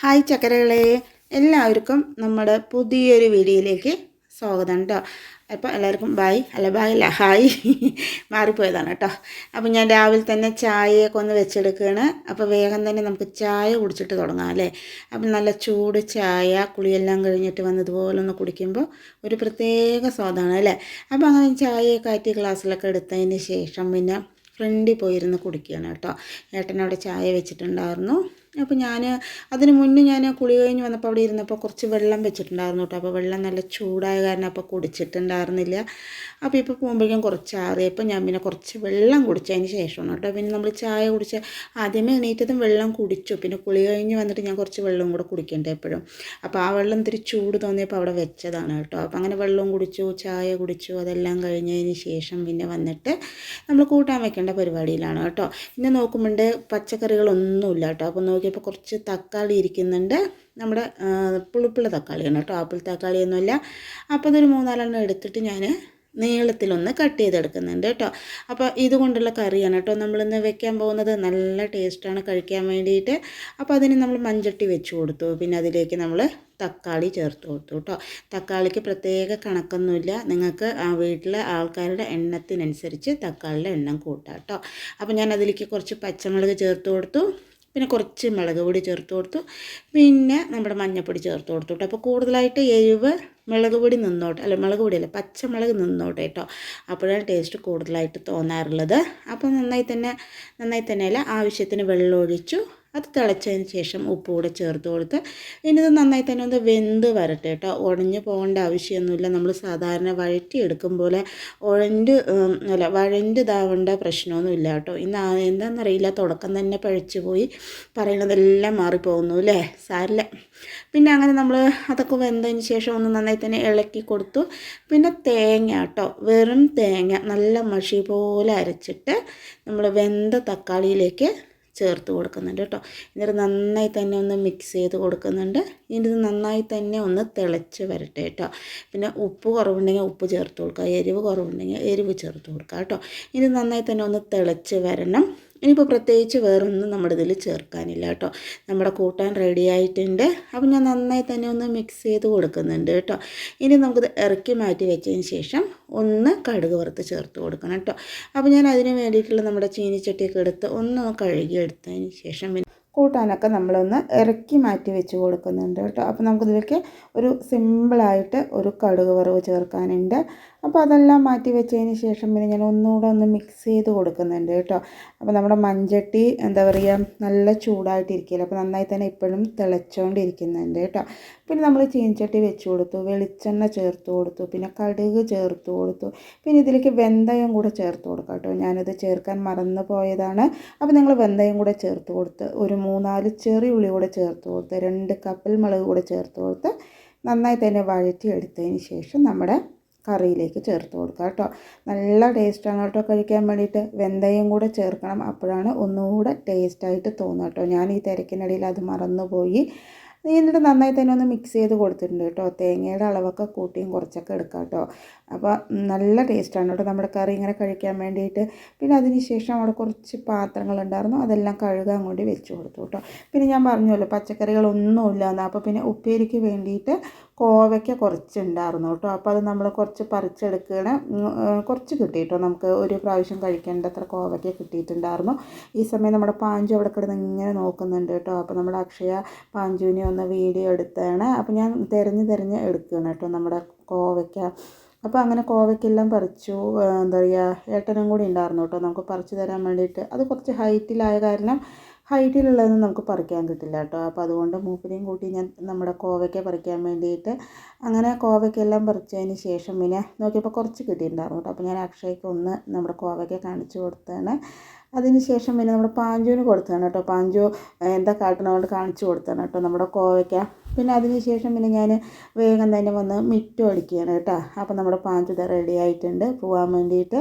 Hi ചക്കരകളെ എല്ലാവർക്കും നമ്മുടെ പുതിയൊരു വീഡിയോയിലേക്ക് സ്വാഗതം കേട്ടോ അപ്പോൾ എല്ലാവർക്കും ബായ് അല്ല ബായ് അല്ല ഹായ്. മാറിപ്പോയതാണ് കേട്ടോ അപ്പോൾ ഞാൻ രാവിലെ തന്നെ ചായയൊക്കെ ഒന്ന് വെച്ചെടുക്കുകയാണ്. അപ്പോൾ വേഗം തന്നെ നമുക്ക് ചായ കുടിച്ചിട്ട് തുടങ്ങാം അല്ലേ? അപ്പം നല്ല ചൂട് ചായ കുളിയെല്ലാം കഴിഞ്ഞിട്ട് വന്നതുപോലെ ഒന്ന് കുടിക്കുമ്പോൾ ഒരു പ്രത്യേക സ്വാദാണ് അല്ലേ? അപ്പോൾ അങ്ങനെ ചായയൊക്കെ ആറ്റി ഗ്ലാസ്സിലൊക്കെ എടുത്തതിന് ശേഷം പിന്നെ ഫ്രണ്ടിൽ പോയിരുന്ന് കുടിക്കുകയാണ് കേട്ടോ ഏട്ടനവിടെ ചായ വെച്ചിട്ടുണ്ടായിരുന്നു. അപ്പോൾ ഞാൻ അതിന് മുന്നേ ഞാൻ കുളി കഴിഞ്ഞ് വന്നപ്പോൾ അവിടെ ഇരുന്നപ്പോൾ കുറച്ച് വെള്ളം വെച്ചിട്ടുണ്ടായിരുന്നു കേട്ടോ അപ്പോൾ വെള്ളം നല്ല ചൂടായ കാരണം അപ്പോൾ കുടിച്ചിട്ടുണ്ടായിരുന്നില്ല. അപ്പോൾ ഇപ്പോൾ പോകുമ്പോഴേക്കും കുറച്ച് ആറിയപ്പോൾ ഞാൻ പിന്നെ കുറച്ച് വെള്ളം കുടിച്ചതിന് ശേഷമാണ് കേട്ടോ പിന്നെ നമ്മൾ ചായ കുടിച്ച് ആദ്യമേ എണീറ്റതും വെള്ളം കുടിച്ചു. പിന്നെ കുളി കഴിഞ്ഞ് വന്നിട്ട് ഞാൻ കുറച്ച് വെള്ളം കൂടെ കുടിക്കണ്ടേ എപ്പോഴും. അപ്പോൾ ആ വെള്ളം ഇത്തിരി ചൂട് തോന്നിയപ്പോൾ അവിടെ വെച്ചതാണ് കേട്ടോ അപ്പോൾ അങ്ങനെ വെള്ളവും കുടിച്ചു ചായ കുടിച്ചു അതെല്ലാം കഴിഞ്ഞതിന് ശേഷം പിന്നെ വന്നിട്ട് നമ്മൾ കൂട്ടാൻ വെക്കേണ്ട പരിപാടിയിലാണ് കേട്ടോ ഇന്ന് നോക്കുമ്പോൾ പച്ചക്കറികളൊന്നുമില്ല കേട്ടോ അപ്പോൾ നോക്കിയപ്പോൾ കുറച്ച് തക്കാളി ഇരിക്കുന്നുണ്ട്. നമ്മുടെ പുളിപ്പുള്ള തക്കാളിയാണ് കേട്ടോ. ആപ്പിൾ തക്കാളിയൊന്നുമില്ല. അപ്പോൾ അതൊരു മൂന്നാലെണ്ണം എടുത്തിട്ട് ഞാൻ നീളത്തിലൊന്ന് കട്ട് ചെയ്തെടുക്കുന്നുണ്ട് കേട്ടോ. അപ്പോൾ ഇതുകൊണ്ടുള്ള കറിയാണ് കേട്ടോ. നമ്മളിന്ന് വെക്കാൻ പോകുന്നത് നല്ല ടേസ്റ്റാണ് കഴിക്കാൻ വേണ്ടിയിട്ട്. അപ്പോൾ അതിന് നമ്മൾ മഞ്ചട്ടി വെച്ച് കൊടുത്തു. പിന്നെ അതിലേക്ക് നമ്മൾ തക്കാളി ചേർത്ത് കൊടുത്തു കേട്ടോ. തക്കാളിക്ക് പ്രത്യേക കണക്കൊന്നുമില്ല. നിങ്ങൾക്ക് വീട്ടിലെ ആൾക്കാരുടെ എണ്ണത്തിനനുസരിച്ച് തക്കാളിയുടെ എണ്ണം കൂട്ടാം കേട്ടോ. അപ്പോൾ ഞാൻ അതിലേക്ക് കുറച്ച് പച്ചമുളക് ചേർത്ത് കൊടുത്തു. പിന്നെ കുറച്ച് മുളക് പൊടി ചേർത്ത് കൊടുത്തു. പിന്നെ നമ്മുടെ മഞ്ഞൾപ്പൊടി ചേർത്ത് കൊടുത്തു കേട്ടോ. അപ്പോൾ കൂടുതലായിട്ട് എരിവ് മുളക് പൊടി നിന്നോട്ടെ അല്ല മുളക് പൊടിയല്ല പച്ചമുളക് നിന്നോട്ടെ കേട്ടോ. അപ്പോഴാണ് ടേസ്റ്റ് കൂടുതലായിട്ട് തോന്നാറുള്ളത്. അപ്പോൾ നന്നായി തന്നെ നന്നായി തന്നെ അല്ല ആവശ്യത്തിന് വെള്ളം ഒഴിച്ചു. അത് തിളച്ചതിന് ശേഷം ഉപ്പ് കൂടെ ചേർത്ത് കൊടുത്ത് ഇനി ഇത് നന്നായി തന്നെ ഒന്ന് വെന്ത് വരട്ടെ കേട്ടോ. ഉഴഞ്ഞ് പോകേണ്ട ആവശ്യമൊന്നുമില്ല. നമ്മൾ സാധാരണ വഴറ്റി എടുക്കും പോലെ ഉഴണ്ട് അല്ല വഴണ്ട് ഇതാവേണ്ട പ്രശ്നമൊന്നുമില്ല കേട്ടോ. ഇന്ന് എന്താണെന്നറിയില്ല തുടക്കം തന്നെ പഴിച്ചു പോയി. പറയണതെല്ലാം മാറിപ്പോകുന്നു അല്ലേ? സാരില്ല. പിന്നെ അങ്ങനെ നമ്മൾ അതൊക്കെ വെന്തതിന് ശേഷം ഒന്ന് നന്നായി തന്നെ ഇളക്കി കൊടുത്തു. പിന്നെ തേങ്ങ കേട്ടോ. വെറും തേങ്ങ നല്ല മഷി പോലെ അരച്ചിട്ട് നമ്മൾ വെന്ത തക്കാളിയിലേക്ക് ചേർത്ത് കൊടുക്കുന്നുണ്ട് കേട്ടോ. എന്നിട്ട് നന്നായി തന്നെ ഒന്ന് മിക്സ് ചെയ്ത് കൊടുക്കുന്നുണ്ട്. ഇനി ഇത് നന്നായി തന്നെ ഒന്ന് തിളച്ച് വരട്ടെ കേട്ടോ. പിന്നെ ഉപ്പ് കുറവുണ്ടെങ്കിൽ ഉപ്പ് ചേർത്ത് കൊടുക്കുക. എരിവ് കുറവുണ്ടെങ്കിൽ എരിവ് ചേർത്ത് കൊടുക്കുക കേട്ടോ. ഇനി നന്നായി തന്നെ ഒന്ന് തിളച്ച് വരണം. ഇനിയിപ്പോൾ പ്രത്യേകിച്ച് വേറൊന്നും നമ്മുടെ ഇതിൽ ചേർക്കാനില്ല കേട്ടോ. നമ്മുടെ കൂട്ടാൻ റെഡി ആയിട്ടുണ്ട്. അപ്പം ഞാൻ നന്നായി തന്നെ ഒന്ന് മിക്സ് ചെയ്ത് കൊടുക്കുന്നുണ്ട് കേട്ടോ. ഇനി നമുക്കിത് ഇറക്കി മാറ്റി വെച്ചതിന് ശേഷം ഒന്ന് കടുക് വറുത്ത് ചേർത്ത് കൊടുക്കണം കേട്ടോ. അപ്പോൾ ഞാൻ അതിന് വേണ്ടിയിട്ടുള്ള നമ്മുടെ ചീനിച്ചട്ടിയൊക്കെ എടുത്ത് ഒന്ന് കഴുകി എടുത്തതിന് ശേഷം കൂട്ടാനൊക്കെ നമ്മളൊന്ന് ഇറക്കി മാറ്റി വെച്ച് കൊടുക്കുന്നുണ്ട് കേട്ടോ. അപ്പോൾ നമുക്കിതിലേക്ക് ഒരു സിമ്പിളായിട്ട് ഒരു കടുക് വറവ് ചേർക്കാനുണ്ട്. അപ്പോൾ അതെല്ലാം മാറ്റി വെച്ചതിന് ശേഷം പിന്നെ ഞാൻ ഒന്നുകൂടെ ഒന്ന് മിക്സ് ചെയ്ത് കൊടുക്കുന്നുണ്ട് കേട്ടോ. അപ്പോൾ നമ്മുടെ മഞ്ചട്ടി എന്താ പറയുക നല്ല ചൂടായിട്ടിരിക്കില്ല അപ്പോൾ നന്നായി തന്നെ ഇപ്പോഴും തിളച്ചുകൊണ്ടിരിക്കുന്നുണ്ട് കേട്ടോ. പിന്നെ നമ്മൾ ചീനച്ചട്ടി വെച്ച് കൊടുത്തു വെളിച്ചെണ്ണ ചേർത്ത് കൊടുത്തു പിന്നെ കടുക് ചേർത്ത് കൊടുത്തു പിന്നെ ഇതിലേക്ക് വെന്തയം കൂടെ ചേർത്ത് കൊടുക്കാം കേട്ടോ. ഞാനത് ചേർക്കാൻ മറന്നു പോയതാണ്. അപ്പോൾ നിങ്ങൾ വെന്തയം കൂടെ ചേർത്ത് കൊടുത്ത് ഒരു മൂന്നാൽ ചെറിയ ഉള്ളി കൂടെ ചേർത്ത് കൊടുത്ത് രണ്ട് കപ്പൽ മുളക് കൂടെ ചേർത്ത് കൊടുത്ത് നന്നായി തന്നെ വഴറ്റി എടുത്തതിന് ശേഷം നമ്മുടെ കറിയിലേക്ക് ചേർത്ത് കൊടുക്കുക കേട്ടോ. നല്ല ടേസ്റ്റാണ് കേട്ടോ കഴിക്കാൻ വേണ്ടിയിട്ട്. വെന്തയും കൂടെ ചേർക്കണം അപ്പോഴാണ് ഒന്നുകൂടെ ടേസ്റ്റായിട്ട് തോന്നുക കേട്ടോ. ഞാൻ ഈ തിരക്കിനിടയിൽ അത് മറന്നുപോയി. എന്നിട്ട് നന്നായി തന്നെ ഒന്ന് മിക്സ് ചെയ്ത് കൊടുത്തിട്ടുണ്ട് കേട്ടോ. തേങ്ങയുടെ അളവൊക്കെ കൂട്ടിയും കുറച്ചൊക്കെ എടുക്കാം കേട്ടോ. അപ്പോൾ നല്ല ടേസ്റ്റാണ് കേട്ടോ നമ്മുടെ കറി ഇങ്ങനെ കഴിക്കാൻ വേണ്ടിയിട്ട്. പിന്നെ അതിന് ശേഷം അവിടെ കുറച്ച് പാത്രങ്ങളുണ്ടായിരുന്നു. അതെല്ലാം കഴുകാൻ കൊണ്ട് വെച്ച് കൊടുത്തു കേട്ടോ. പിന്നെ ഞാൻ പറഞ്ഞല്ലോ പച്ചക്കറികളൊന്നുമില്ല എന്നാൽ അപ്പോൾ പിന്നെ ഉപ്പേരിക്ക് വേണ്ടിയിട്ട് കോവയ്ക്ക കുറച്ചുണ്ടായിരുന്നു കേട്ടോ. അപ്പോൾ അത് നമ്മൾ കുറച്ച് പറിച്ചെടുക്കണ കുറച്ച് കിട്ടി കേട്ടോ. നമുക്ക് ഒരു പ്രാവശ്യം കഴിക്കേണ്ടത്ര കോവയ്ക്ക കിട്ടിയിട്ടുണ്ടായിരുന്നു. ഈ സമയം നമ്മുടെ പാഞ്ചു അവിടെ കിടന്ന് ഇങ്ങനെ നോക്കുന്നുണ്ട് കേട്ടോ. അപ്പോൾ നമ്മുടെ അക്ഷയ പാഞ്ചുവിനെ ഒന്ന് വീഡിയോ എടുത്താണ് അപ്പോൾ ഞാൻ തിരഞ്ഞ് തിരഞ്ഞ് എടുക്കുകയാണ് കേട്ടോ നമ്മുടെ കോവയ്ക്ക. അപ്പോൾ അങ്ങനെ കോവയ്ക്കെല്ലാം പറിച്ചു. എന്താ പറയുക ഏട്ടനും കൂടി ഉണ്ടായിരുന്നു കേട്ടോ. നമുക്ക് പറിച്ചു തരാൻ വേണ്ടിയിട്ട്. അത് കുറച്ച് ഹൈറ്റിലായ കാരണം ഹൈറ്റിലുള്ളതൊന്നും നമുക്ക് പറിക്കാൻ കിട്ടില്ല കേട്ടോ. അപ്പോൾ അതുകൊണ്ട് മൂപ്പരെയും കൂട്ടി ഞാൻ നമ്മുടെ കോവയ്ക്ക പറിക്കാൻ വേണ്ടിയിട്ട് അങ്ങനെ കോവയ്ക്കെല്ലാം പറിച്ചതിന് ശേഷം പിന്നെ നോക്കിയപ്പോൾ കുറച്ച് കിട്ടിയിട്ടുണ്ടായിരുന്നു കേട്ടോ. അപ്പോൾ ഞാൻ അക്ഷയ്ക്ക് ഒന്ന് നമ്മുടെ കോവയ്ക്ക കാണിച്ചു കൊടുത്താണ്. അതിന് ശേഷം പിന്നെ നമ്മുടെ പാഞ്ചുവിന് കൊടുത്തതാണ് കേട്ടോ. പാഞ്ചു എന്താ കാട്ടണോണ്ട് കാണിച്ചു കൊടുത്താണ് കേട്ടോ. നമ്മുടെ കോവയ്ക്ക പിന്നെ അതിന് ശേഷം പിന്നെ ഞാൻ വേഗം തന്നെ വന്ന് മിറ്റം അടിക്കുകയാണ് കേട്ടോ. അപ്പോൾ നമ്മുടെ പാഞ്ചത റെഡി ആയിട്ടുണ്ട്. പോകാൻ വേണ്ടിയിട്ട്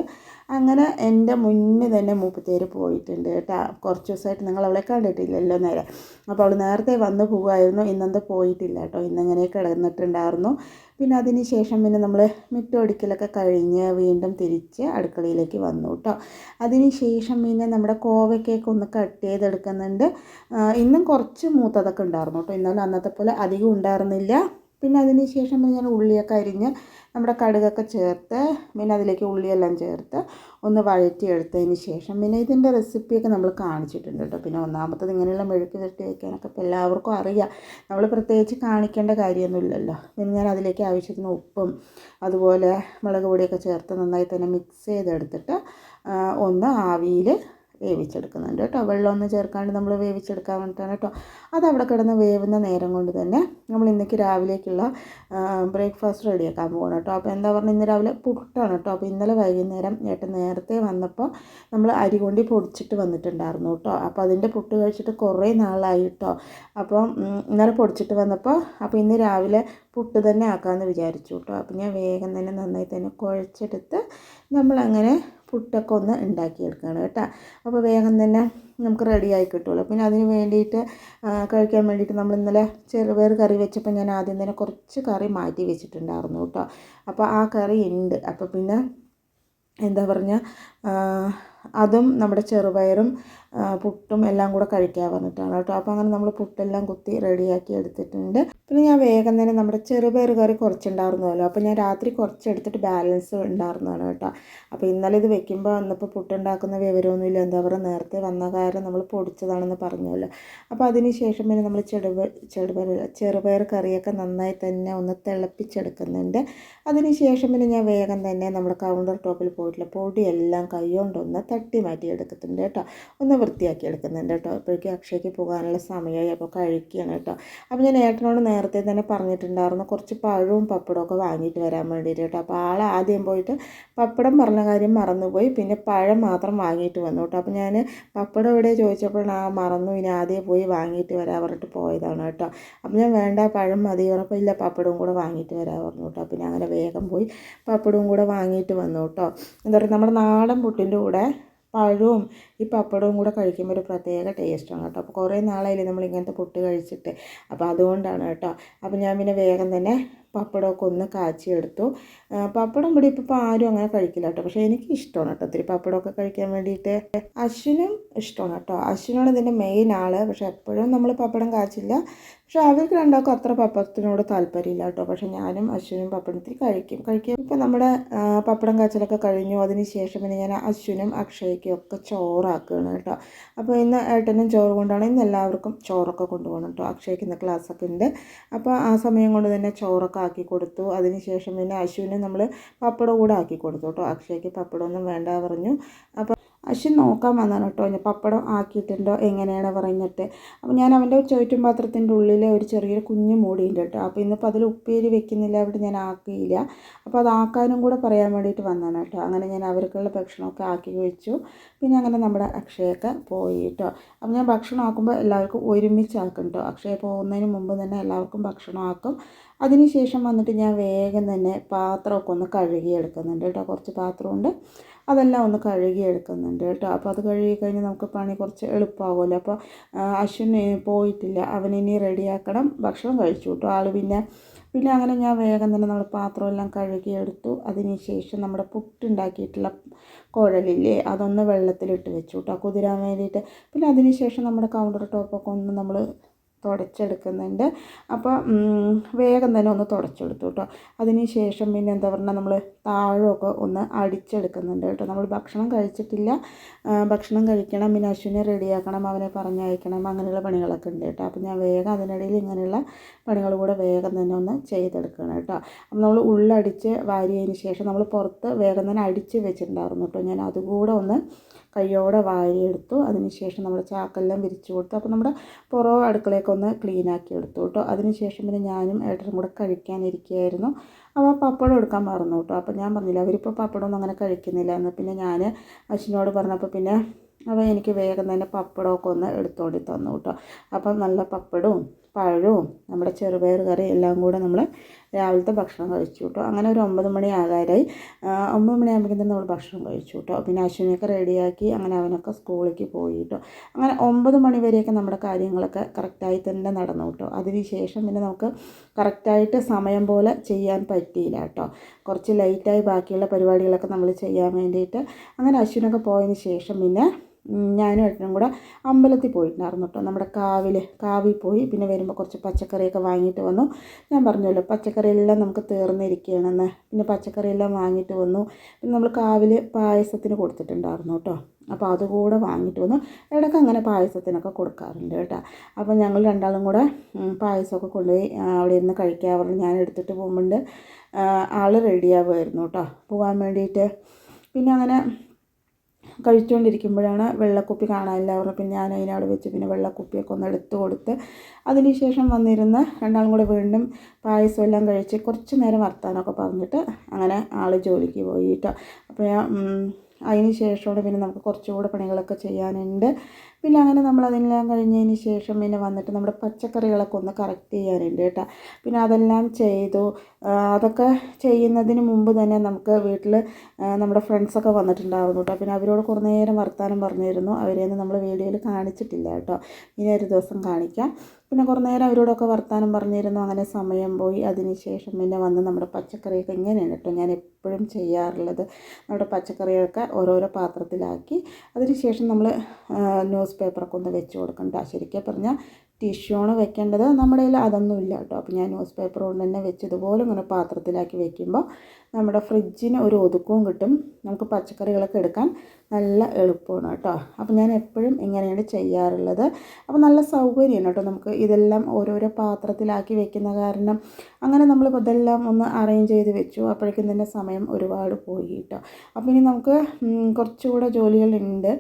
അങ്ങനെ എന്റെ മുന്നിൽ തന്നെ മൂപ്പത്തേര് പോയിട്ടുണ്ട് കേട്ടോ. കുറച്ച് ദിവസമായിട്ട് നിങ്ങൾ അവളെ കണ്ടിട്ടില്ലല്ലോ നേരെ. അപ്പോൾ അവൾ നേരത്തെ വന്ന് പോകുമായിരുന്നു ഇന്നെന്താ പോയിട്ടില്ല കേട്ടോ. ഇന്നങ്ങനെ കിടന്നിട്ടുണ്ടായിരുന്നു. പിന്നെ അതിന് ശേഷം പിന്നെ നമ്മൾ മിറ്റമടിക്കലൊക്കെ കഴിഞ്ഞ് വീണ്ടും തിരിച്ച് അടുക്കളയിലേക്ക് വന്നു കേട്ടോ. അതിന് ശേഷം പിന്നെ നമ്മുടെ കോവയ്ക്കൊക്കെ ഒന്ന് കട്ട് ചെയ്തെടുക്കുന്നുണ്ട്. ഇന്നും കുറച്ച് മൂത്തതൊക്കെ ഉണ്ടായിരുന്നു കേട്ടോ. ഇന്നലെ അന്നത്തെ പോലെ അധികം ഉണ്ടായിരുന്നില്ല. പിന്നെ അതിന് ശേഷം ഞാൻ ഉള്ളിയൊക്കെ അരിഞ്ഞ് നമ്മുടെ കടുകൊക്കെ ചേർത്ത് പിന്നെ അതിലേക്ക് ഉള്ളിയെല്ലാം ചേർത്ത് ഒന്ന് വഴറ്റിയെടുത്തതിന് ശേഷം പിന്നെ ഇതിന്റെ റെസിപ്പിയൊക്കെ നമ്മൾ കാണിച്ചിട്ടുണ്ട് കേട്ടോ. പിന്നെ ഒന്നാമത്തത് ഇങ്ങനെയുള്ള മെഴുക്ക് തട്ടി വയ്ക്കാനൊക്കെ ഇപ്പോൾ എല്ലാവർക്കും അറിയാം. നമ്മൾ പ്രത്യേകിച്ച് കാണിക്കേണ്ട കാര്യമൊന്നുമില്ലല്ലോ പിന്നെ ഞാൻ അതിലേക്ക് ആവശ്യത്തിന് ഉപ്പും അതുപോലെ മുളക് പൊടിയൊക്കെ ചേർത്ത് നന്നായി തന്നെ മിക്സ് ചെയ്തെടുത്തിട്ട് ഒന്ന് ആവിയിൽ വേവിച്ചെടുക്കുന്നുണ്ട് കേട്ടോ. വെള്ളമൊന്നും ചേർക്കാണ്ട് നമ്മൾ വേവിച്ചെടുക്കാൻ വേണ്ടിയിട്ടാണ് കേട്ടോ. അത് അവിടെ കിടന്ന് വേവുന്ന നേരം കൊണ്ട് തന്നെ നമ്മൾ ഇന്നേക്ക് രാവിലേക്കുള്ള ബ്രേക്ക്ഫാസ്റ്റ് റെഡിയാക്കാൻ പോകണം കേട്ടോ. അപ്പോൾ എന്താ പറഞ്ഞാൽ ഇന്ന് രാവിലെ പുട്ടാണ് കേട്ടോ. അപ്പോൾ ഇന്നലെ വൈകുന്നേരം ഏട്ടൻ നേരത്തെ വന്നപ്പോൾ നമ്മൾ അരി കൊണ്ടി പൊടിച്ചിട്ട് വന്നിട്ടുണ്ടായിരുന്നു കേട്ടോ. അപ്പോൾ അതിന്റെ പുട്ട് കഴിച്ചിട്ട് കുറേ നാളായി കേട്ടോ. അപ്പോൾ ഇന്നലെ പൊടിച്ചിട്ട് വന്നപ്പോൾ അപ്പോൾ ഇന്ന് രാവിലെ പുട്ട് തന്നെ ആക്കാമെന്ന് വിചാരിച്ചു കേട്ടോ. അപ്പോൾ ഞാൻ വേഗം തന്നെ നന്നായി തന്നെ കുഴച്ചെടുത്ത് നമ്മളങ്ങനെ പുട്ടൊക്കെ ഒന്ന് ഉണ്ടാക്കിയെടുക്കുകയാണ് കേട്ടോ. അപ്പോൾ വേഗം തന്നെ നമുക്ക് റെഡിയായി കിട്ടുമല്ലോ പിന്നെ അതിന് വേണ്ടിയിട്ട് കഴിക്കാൻ വേണ്ടിയിട്ട് നമ്മൾ ഇന്നലെ ചെറുപയർ കറി വെച്ചപ്പോൾ ഞാൻ ആദ്യം തന്നെ കുറച്ച് കറി മാറ്റി വെച്ചിട്ടുണ്ടായിരുന്നു കേട്ടോ. അപ്പോൾ ആ കറി ഉണ്ട്. അപ്പോൾ പിന്നെ എന്താ പറഞ്ഞാൽ അതും നമ്മുടെ ചെറുപയറും പുട്ടും എല്ലാം കൂടെ കഴിക്കാൻ വന്നിട്ടാണ് കേട്ടോ. അപ്പോൾ അങ്ങനെ നമ്മൾ പുട്ടെല്ലാം കുത്തി റെഡിയാക്കി എടുത്തിട്ടുണ്ട്. പിന്നെ ഞാൻ വേഗം തന്നെ നമ്മുടെ ചെറുപയർ കറി കുറച്ചുണ്ടായിരുന്നല്ലോ. അപ്പോൾ ഞാൻ രാത്രി കുറച്ച് എടുത്തിട്ട് ബാലൻസ് ഉണ്ടായിരുന്നതാണ് കേട്ടോ. അപ്പോൾ ഇന്നലെ ഇത് വെക്കുമ്പോൾ അന്നിപ്പോൾ പുട്ടുണ്ടാക്കുന്ന വിവരമൊന്നുമില്ല. എന്താ പറയുക നേരത്തെ വന്ന കാര്യം നമ്മൾ പൊടിച്ചതാണെന്ന് പറഞ്ഞല്ലോ. അപ്പോൾ അതിന് ശേഷം പിന്നെ നമ്മൾ ചെറുപ ചെറുപയർ ചെറുപയർ കറിയൊക്കെ നന്നായി തന്നെ ഒന്ന് തിളപ്പിച്ചെടുക്കുന്നുണ്ട്. അതിന് ശേഷം പിന്നെ ഞാൻ വേഗം തന്നെ നമ്മുടെ കൗണ്ടർ ടോപ്പിൽ പോയിട്ടുള്ള പൊടിയെല്ലാം കൈകൊണ്ടൊന്ന് തട്ടി മാറ്റി എടുക്കുന്നുണ്ട് കേട്ടോ. ഒന്ന് വൃത്തിയാക്കി എടുക്കുന്നുണ്ട് കേട്ടോ. അപ്പോഴേക്കും അക്ഷയ്ക്ക് പോകാനുള്ള സമയമായി. അപ്പോൾ കഴിക്കുകയാണ് കേട്ടോ. അപ്പോൾ ഞാൻ ഏട്ടനോട് നേരത്തെ തന്നെ പറഞ്ഞിട്ടുണ്ടായിരുന്നു. കുറച്ച് പഴവും പപ്പടവും ഒക്കെ വാങ്ങിയിട്ട് വരാൻ വേണ്ടിയിട്ട് കേട്ടോ. അപ്പോൾ ആൾ ആദ്യം പോയിട്ട് പപ്പടം പറഞ്ഞ കാര്യം മറന്നുപോയി. പിന്നെ പഴം മാത്രം വാങ്ങിയിട്ട് വന്നു കേട്ടോ. അപ്പോൾ ഞാൻ പപ്പടം ഇവിടെ ചോദിച്ചപ്പോഴാണ് ആ മറന്നു. ഇനി ആദ്യം പോയി വാങ്ങിയിട്ട് വരാൻ പറഞ്ഞിട്ട് പോയതാണ് കേട്ടോ. അപ്പോൾ ഞാൻ വേണ്ട പഴം മതി പറഞ്ഞപ്പോൾ ഇല്ല പപ്പടവും കൂടെ വാങ്ങിയിട്ട് വരാൻ പറഞ്ഞു കേട്ടോ. പിന്നെ അങ്ങനെ വേഗം പോയി പപ്പടവും കൂടെ വാങ്ങിയിട്ട് വന്നു കേട്ടോ. എന്താ പറയുക നമ്മുടെ നാടൻ പുട്ടിന്റെ കൂടെ പഴവും ഈ പപ്പടവും കൂടെ കഴിക്കുമ്പോൾ ഒരു പ്രത്യേക ടേസ്റ്റാണ് കേട്ടോ. അപ്പോൾ കുറേ നാളായില്ലേ നമ്മൾ ഇങ്ങനത്തെ പുട്ട് കഴിച്ചിട്ട്. അപ്പോൾ അതുകൊണ്ടാണ് കേട്ടോ. അപ്പോൾ ഞാൻ പിന്നെ വേഗം തന്നെ പപ്പടമൊക്കെ ഒന്ന് കാച്ചിയെടുത്തു. പപ്പടം ഇവിടെ ഇപ്പോൾ ആരും അങ്ങനെ കഴിക്കില്ല കേട്ടോ. പക്ഷേ എനിക്ക് ഇഷ്ടമാണ് കേട്ടോ ഒത്തിരി പപ്പടമൊക്കെ കഴിക്കാൻ വേണ്ടിയിട്ട്. അശ്വിനും ഇഷ്ടമാണ് കേട്ടോ. അശ്വിനാണ് ഇതിന്റെ മെയിൻ ആൾ പക്ഷേ എപ്പോഴും നമ്മൾ പപ്പടം കാച്ചില്ല. പക്ഷേ അവർക്ക് രണ്ടാൾക്കും അത്ര പപ്പടത്തിനോട് താല്പര്യമില്ല കേട്ടോ. പക്ഷെ ഞാനും അശ്വിനും പപ്പടത്തിൽ കഴിക്കും. കഴിക്കും. ഇപ്പോൾ നമ്മുടെ പപ്പടം കാച്ചലൊക്കെ കഴിഞ്ഞു. അതിന് ശേഷം പിന്നെ ഞാൻ അശ്വിനും അക്ഷയ്ക്കും ഒക്കെ ചോറാക്കുകയാണ് കേട്ടോ. അപ്പോൾ ഇന്ന് ഏട്ടനും ചോറ് കൊണ്ടാണ് ഇന്ന് എല്ലാവർക്കും ചോറൊക്കെ കൊണ്ടുപോകണം കേട്ടോ. അക്ഷയ്ക്ക് ഇന്ന് ക്ലാസ്സൊക്കെ ഉണ്ട്. അപ്പോൾ ആ സമയം കൊണ്ട് തന്നെ ചോറൊക്കെ ആക്കി കൊടുത്തു. അതിന് ശേഷം പിന്നെ അശ്വിനും നമ്മൾ പപ്പടം കൂടെ ആക്കി കൊടുത്തു കേട്ടോ. അക്ഷയ്ക്ക് പപ്പടമൊന്നും വേണ്ട പറഞ്ഞു. അപ്പോൾ അശ്വിൻ നോക്കാൻ വന്നാണ് കേട്ടോ. ഞാൻ പപ്പടം ആക്കിയിട്ടുണ്ടോ? എങ്ങനെയാണ് പറഞ്ഞിട്ട് അപ്പോൾ ഞാൻ അവന്റെ ചോറ്റും പാത്രത്തിന്റെ ഉള്ളിൽ ഒരു ചെറിയൊരു കുഞ്ഞു മൂടിയുണ്ട് കേട്ടോ. അപ്പോൾ ഇന്നിപ്പോൾ അതിൽ ഉപ്പേരി വെക്കുന്നില്ല അവിടെ ഞാൻ ആക്കിയില്ല അപ്പോൾ അത് ആക്കാനും കൂടെ പറയാൻ വേണ്ടിയിട്ട് വന്നതാണ് കേട്ടോ. അങ്ങനെ ഞാൻ അവർക്കുള്ള ഭക്ഷണമൊക്കെ ആക്കി വെച്ചു. പിന്നെ അങ്ങനെ നമ്മുടെ അക്ഷയൊക്കെ പോയി കേട്ടോ. അപ്പോൾ ഞാൻ ഭക്ഷണം ആക്കുമ്പോൾ എല്ലാവർക്കും ഒരുമിച്ച് ആക്കും കേട്ടോ. അക്ഷയ പോകുന്നതിന് മുമ്പ് തന്നെ എല്ലാവർക്കും ഭക്ഷണം ആക്കും. അതിനുശേഷം വന്നിട്ട് ഞാൻ വേഗം തന്നെ പാത്രമൊക്കെ ഒന്ന് കഴുകി എടുക്കുന്നുണ്ട് കേട്ടോ. കുറച്ച് പാത്രമുണ്ട്. അതെല്ലാം ഒന്ന് കഴുകി എടുക്കുന്നുണ്ട് കേട്ടോ. അപ്പോൾ അത് കഴുകി കഴിഞ്ഞാൽ നമുക്ക് പണി കുറച്ച് എളുപ്പമാകുമല്ലോ അപ്പോൾ അശ്വിൻ പോയിട്ടില്ല. അവനിനി റെഡിയാക്കണം. ഭക്ഷണം കഴിച്ചു കേട്ടോ ആൾ പിന്നെ പിന്നെ അങ്ങനെ ഞാൻ വേഗം തന്നെ നമ്മൾ പാത്രമെല്ലാം കഴുകിയെടുത്തു. അതിന് ശേഷം നമ്മുടെ പുട്ടുണ്ടാക്കിയിട്ടുള്ള കുഴലില്ലേ അതൊന്ന് വെള്ളത്തിലിട്ട് വെച്ചു കേട്ടോ. കുതിരാൻ വേണ്ടിയിട്ട്. പിന്നെ അതിന് ശേഷം നമ്മുടെ കൗണ്ടർ ടോപ്പൊക്കെ ഒന്ന് നമ്മൾ തുടച്ചെടുക്കുന്നുണ്ട്. അപ്പോൾ വേഗം തന്നെ ഒന്ന് തുടച്ചെടുത്തു കേട്ടോ. അതിന് ശേഷം പിന്നെ എന്താ പറഞ്ഞാൽ നമ്മൾ താഴമൊക്കെ ഒന്ന് അടിച്ചെടുക്കുന്നുണ്ട് കേട്ടോ. നമ്മൾ ഭക്ഷണം കഴിച്ചിട്ടില്ല. ഭക്ഷണം കഴിക്കണം പിന്നെ അശ്വിനെ റെഡിയാക്കണം അവനെ പറഞ്ഞയക്കണം അങ്ങനെയുള്ള പണികളൊക്കെ ഉണ്ട് കേട്ടോ. അപ്പോൾ ഞാൻ വേഗം അതിനിടയിൽ ഇങ്ങനെയുള്ള പണികൾ കൂടെ വേഗം തന്നെ ഒന്ന് ചെയ്തെടുക്കണം കേട്ടോ. അപ്പോൾ നമ്മൾ ഉള്ളടിച്ച് വാരിയതിന് ശേഷം നമ്മൾ പുറത്ത് വേഗം തന്നെ അടിച്ച് വെച്ചിട്ടുണ്ടായിരുന്നു കേട്ടോ. ഞാൻ അതുകൂടെ ഒന്ന് കയ്യോടെ വാരിയെടുത്തു. അതിനുശേഷം നമ്മൾ ചാക്കെല്ലാം വിരിച്ചു കൊടുത്തു. അപ്പോൾ നമ്മുടെ പുറവ് അടുക്കളയൊക്കെ ഒന്ന് ക്ലീനാക്കി എടുത്തു കേട്ടോ. അതിനുശേഷം പിന്നെ ഞാനും ഏട്ടനും കൂടെ കഴിക്കാനിരിക്കുകയായിരുന്നു അപ്പോൾ പപ്പടം എടുക്കാൻ മറന്നു കേട്ടോ. അപ്പോൾ ഞാൻ പറഞ്ഞില്ല അവരിപ്പോൾ പപ്പടമൊന്നും അങ്ങനെ കഴിക്കുന്നില്ല എന്ന്. പിന്നെ ഞാൻ അച്ഛനോട് പറഞ്ഞപ്പോൾ പിന്നെ അവ എനിക്ക് വേഗം തന്നെ പപ്പടമൊക്കെ ഒന്ന് എടുത്തോണ്ടി തന്നു കേട്ടോ. അപ്പം നല്ല പപ്പടവും പഴവും നമ്മുടെ ചെറുപയർ കറി എല്ലാം കൂടെ നമ്മൾ രാവിലത്തെ ഭക്ഷണം കഴിച്ചു കേട്ടോ അങ്ങനെ ഒരു ഒമ്പത് മണി ആകാരായി ഒമ്പത് മണിയാകുമ്പോഴേക്കും തന്നെ നമ്മൾ ഭക്ഷണം കഴിച്ചു കേട്ടോ പിന്നെ അശ്വിനെയൊക്കെ റെഡിയാക്കി അങ്ങനെ അവനൊക്കെ സ്കൂളിലേക്ക് പോയി കേട്ടോ അങ്ങനെ ഒമ്പത് മണി വരെയൊക്കെ നമ്മുടെ കാര്യങ്ങളൊക്കെ കറക്റ്റായി തന്നെ നടന്നു കേട്ടോ അതിന് ശേഷം പിന്നെ നമുക്ക് കറക്റ്റായിട്ട് സമയം പോലെ ചെയ്യാൻ പറ്റിയില്ല കേട്ടോ കുറച്ച് ലേറ്റായി ബാക്കിയുള്ള പരിപാടികളൊക്കെ നമ്മൾ ചെയ്യാൻ വേണ്ടിയിട്ട് അങ്ങനെ അശ്വിനൊക്കെ പോയതിന് ശേഷം പിന്നെ ഞാനും ഏട്ടനും കൂടെ അമ്പലത്തിൽ പോയിട്ടുണ്ടായിരുന്നു കേട്ടോ. നമ്മുടെ കാവിൽ കാവിൽ പോയി പിന്നെ വരുമ്പോൾ കുറച്ച് പച്ചക്കറിയൊക്കെ വാങ്ങിയിട്ട് വന്നു. ഞാൻ പറഞ്ഞല്ലോ പച്ചക്കറിയെല്ലാം നമുക്ക് തീർന്നിരിക്കുകയാണെന്ന്. പിന്നെ പച്ചക്കറിയെല്ലാം വാങ്ങിയിട്ട് വന്നു. പിന്നെ നമ്മൾ കാവിൽ പായസത്തിന് കൊടുത്തിട്ടുണ്ടായിരുന്നു കേട്ടോ. അപ്പോൾ അതുകൂടെ വാങ്ങിയിട്ട് വന്നു. ഇടയ്ക്ക് അങ്ങനെ പായസത്തിനൊക്കെ കൊടുക്കാറുണ്ട് കേട്ടോ. അപ്പോൾ ഞങ്ങൾ രണ്ടാളും കൂടെ പായസമൊക്കെ കൊണ്ടുപോയി അവിടെ ഇരുന്ന് കഴിക്കാറുണ്ട് ഞാൻ എടുത്തിട്ട് പോകുമ്പോൾ ആൾ റെഡിയാവുമായിരുന്നു കേട്ടോ. പോകാൻ വേണ്ടിയിട്ട്. പിന്നെ അങ്ങനെ കഴിച്ചുകൊണ്ടിരിക്കുമ്പോഴാണ് വെള്ളക്കുപ്പി കാണാനില്ല പറഞ്ഞു പിന്നെ ഞാൻ അതിനവിടെ വെച്ച് പിന്നെ വെള്ളക്കുപ്പിയൊക്കെ ഒന്ന് എടുത്തു കൊടുത്ത് അതിന് ശേഷം വന്നിരുന്ന് രണ്ടാളും കൂടെ വീണ്ടും പായസം എല്ലാം കഴിച്ച് കുറച്ച് നേരം വർത്താനമൊക്കെ പറഞ്ഞിട്ട് അങ്ങനെ ആൾ ജോലിക്ക് പോയി കേട്ടോ. അപ്പോൾ ഞാൻ അതിന് ശേഷമാണ് പിന്നെ നമുക്ക് കുറച്ചുകൂടെ പണികളൊക്കെ ചെയ്യാനുണ്ട്. പിന്നെ അങ്ങനെ നമ്മൾ അതെല്ലാം കഴിഞ്ഞതിന് ശേഷം പിന്നെ വന്നിട്ട് നമ്മുടെ പച്ചക്കറികളൊക്കെ ഒന്ന് കറക്റ്റ് ചെയ്യാനുണ്ട് കേട്ടോ. പിന്നെ അതെല്ലാം ചെയ്തു. അതൊക്കെ ചെയ്യുന്നതിന് മുമ്പ് തന്നെ നമുക്ക് വീട്ടിൽ നമ്മുടെ ഫ്രണ്ട്സൊക്കെ വന്നിട്ടുണ്ടായിരുന്നു കേട്ടോ. പിന്നെ അവരോട് കുറേ നേരം വർത്തമാനം പറഞ്ഞിരുന്നു. അവരെയൊന്നും നമ്മൾ വീഡിയോയിൽ കാണിച്ചിട്ടില്ല കേട്ടോ. ഇനി ഒരു ദിവസം കാണിക്കാം. പിന്നെ കുറേ നേരം അവരോടൊക്കെ വർത്തമാനം പറഞ്ഞിരുന്നു. അങ്ങനെ സമയം പോയി. അതിനുശേഷം പിന്നെ വന്ന് നമ്മുടെ പച്ചക്കറിയൊക്കെ ഇങ്ങനെയാണ് കേട്ടോ ഞാൻ എപ്പോഴും ചെയ്യാറുള്ളത്. നമ്മുടെ പച്ചക്കറികളൊക്കെ ഓരോരോ പാത്രത്തിലാക്കി അതിനുശേഷം നമ്മൾ ന്യൂസ് പേപ്പറൊക്കെ ഒന്ന് വെച്ച് കൊടുക്കണ്ട? ശരിക്കും പറഞ്ഞാൽ ടിഷ്യൂ ആണ് വെക്കേണ്ടത്. നമ്മുടെ കയ്യിൽ അതൊന്നും ഇല്ല കേട്ടോ. അപ്പോൾ ഞാൻ ന്യൂസ് പേപ്പർ കൊണ്ട് തന്നെ വെച്ച് ഇതുപോലെ ഇങ്ങനെ പാത്രത്തിലാക്കി വെക്കുമ്പോൾ നമ്മുടെ ഫ്രിഡ്ജിന് ഒരു ഒതുക്കവും കിട്ടും. നമുക്ക് പച്ചക്കറികളൊക്കെ എടുക്കാൻ നല്ല എളുപ്പമാണ് കേട്ടോ. അപ്പോൾ ഞാൻ എപ്പോഴും ഇങ്ങനെയാണ് ചെയ്യാറുള്ളത്. അപ്പോൾ നല്ല സൗകര്യമാണ് കേട്ടോ. നമുക്ക് ഇതെല്ലാം ഓരോരോ പാത്രത്തിലാക്കി വെക്കുന്ന കാരണം അങ്ങനെ നമ്മൾ ഇതെല്ലാം ഒന്ന് അറേഞ്ച് ചെയ്ത് വെച്ചു. അപ്പോഴേക്കും തന്നെ സമയം ഒരുപാട് പോയി കേട്ടോ. അപ്പോൾ ഇനി നമുക്ക് കുറച്ചുകൂടെ ജോലികളുണ്ട്.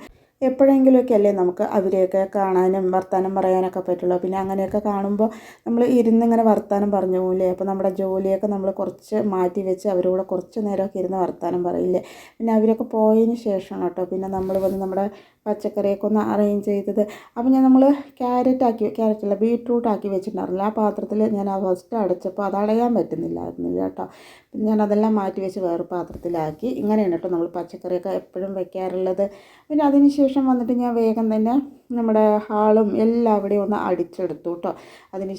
എപ്പോഴെങ്കിലുമൊക്കെ അല്ലേ നമുക്ക് അവരെയൊക്കെ കാണാനും വർത്തമാനം പറയാനൊക്കെ പറ്റുള്ളൂ. പിന്നെ അങ്ങനെയൊക്കെ കാണുമ്പോൾ നമ്മൾ ഇരുന്നിങ്ങനെ വർത്തമാനം പറഞ്ഞു പോകില്ലേ അപ്പോൾ നമ്മുടെ ജോലിയൊക്കെ നമ്മൾ കുറച്ച് മാറ്റി വെച്ച് അവരോട് കുറച്ച് നേരമൊക്കെ ഇരുന്ന് വർത്തമാനം പറയില്ലേ? പിന്നെ അവരൊക്കെ പോയതിന് ശേഷമാണ് കേട്ടോ പിന്നെ നമ്മൾ വന്ന് നമ്മുടെ പച്ചക്കറിയൊക്കെ ഒന്ന് അറേഞ്ച് ചെയ്തത്. അപ്പോൾ ഞാൻ നമ്മൾ ക്യാരറ്റ് ആക്കി ക്യാരറ്റ് അല്ല ബീട്രൂട്ട് ആക്കി വെച്ചിട്ടുണ്ടായിരുന്നില്ല. ആ പാത്രത്തിൽ ഞാൻ ആ ഫസ്റ്റ് അടച്ചപ്പോൾ അത് അടയാൻ പറ്റുന്നില്ലായിരുന്നില്ല കേട്ടോ. പിന്നെ ഞാൻ അതെല്ലാം മാറ്റി വെച്ച് വേറെ പാത്രത്തിലാക്കി. ഇങ്ങനെയാണ് കേട്ടോ നമ്മൾ പച്ചക്കറിയൊക്കെ എപ്പോഴും വെക്കാറുള്ളത്. പിന്നെ അതിന് ശേഷം വന്നിട്ട് ഞാൻ വേഗം തന്നെ നമ്മുടെ ഹാളും എല്ലാം എല്ലാവിടെയും ഒന്ന് അടിച്ചെടുത്തു കേട്ടോ.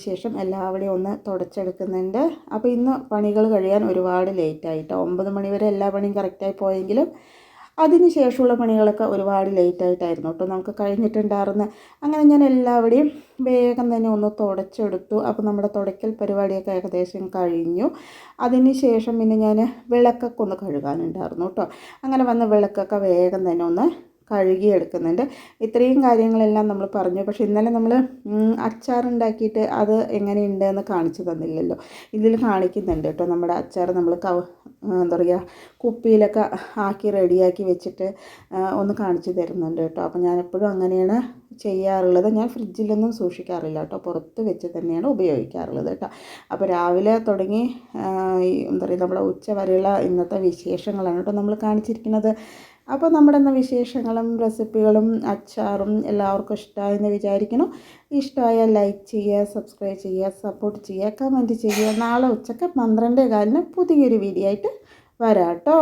ശേഷം എല്ലാവിടെയും ഒന്ന് തുടച്ചെടുക്കുന്നുണ്ട്. അപ്പോൾ ഇന്ന് പണികൾ കഴിയാൻ ഒരുപാട് ലേറ്റായിട്ടോ ഒമ്പത് മണി വരെ എല്ലാ പണിയും കറക്റ്റായി പോയെങ്കിലും അതിന് ശേഷമുള്ള പണികളൊക്കെ ഒരുപാട് ലേറ്റായിട്ടായിരുന്നു കേട്ടോ. നമുക്ക് കഴിഞ്ഞിട്ടുണ്ടായിരുന്നു. അങ്ങനെ ഞാൻ എല്ലാവരുടെയും വേഗം തന്നെ ഒന്ന് തുടച്ചെടുത്തു. അപ്പോൾ നമ്മുടെ തുടയ്ക്കൽ പരിപാടിയൊക്കെ ഏകദേശം കഴിഞ്ഞു. അതിന് ശേഷം പിന്നെ ഞാൻ വിളക്കൊക്കെ ഒന്ന് കഴുകാനുണ്ടായിരുന്നു കേട്ടോ. അങ്ങനെ വന്ന വിളക്കൊക്കെ വേഗം തന്നെ ഒന്ന് കഴുകിയെടുക്കുന്നുണ്ട്. ഇത്രയും കാര്യങ്ങളെല്ലാം നമ്മൾ പറഞ്ഞു. പക്ഷേ ഇന്നലെ നമ്മൾ അച്ചാറുണ്ടാക്കിയിട്ട് അത് എങ്ങനെയുണ്ട് എന്ന് കാണിച്ചു തന്നില്ലല്ലോ. ഇതിൽ കാണിക്കുന്നുണ്ട് കേട്ടോ. നമ്മുടെ അച്ചാർ നമ്മൾ കവ എന്താ പറയുക കുപ്പിയിലൊക്കെ ആക്കി റെഡിയാക്കി വെച്ചിട്ട് ഒന്ന് കാണിച്ചു തരുന്നുണ്ട് കേട്ടോ. അപ്പോൾ ഞാൻ എപ്പോഴും അങ്ങനെയാണ് ചെയ്യാറുള്ളത്. ഞാൻ ഫ്രിഡ്ജിലൊന്നും സൂക്ഷിക്കാറില്ല കേട്ടോ. പുറത്ത് വെച്ച് തന്നെയാണ് ഉപയോഗിക്കാറുള്ളത് കേട്ടോ. അപ്പോൾ രാവിലെ തുടങ്ങി എന്താ പറയുക നമ്മുടെ ഉച്ച വരെയുള്ള ഇന്നത്തെ വിശേഷങ്ങളാണ് കേട്ടോ നമ്മൾ കാണിച്ചിരിക്കുന്നത്. അപ്പോൾ നമ്മുടെ ഇന്ന് വിശേഷങ്ങളും റെസിപ്പികളും അച്ചാറും എല്ലാവർക്കും ഇഷ്ടമായെന്ന് വിചാരിക്കുന്നു. ഇഷ്ടമായാൽ ലൈക്ക് ചെയ്യുക സബ്സ്ക്രൈബ് ചെയ്യുക സപ്പോർട്ട് ചെയ്യുക കമന്റ് ചെയ്യുക. നാളെ ഉച്ചയ്ക്ക് പന്ത്രണ്ടേ കാലിന് പുതിയൊരു വീഡിയോ ആയിട്ട് വരാം കേട്ടോ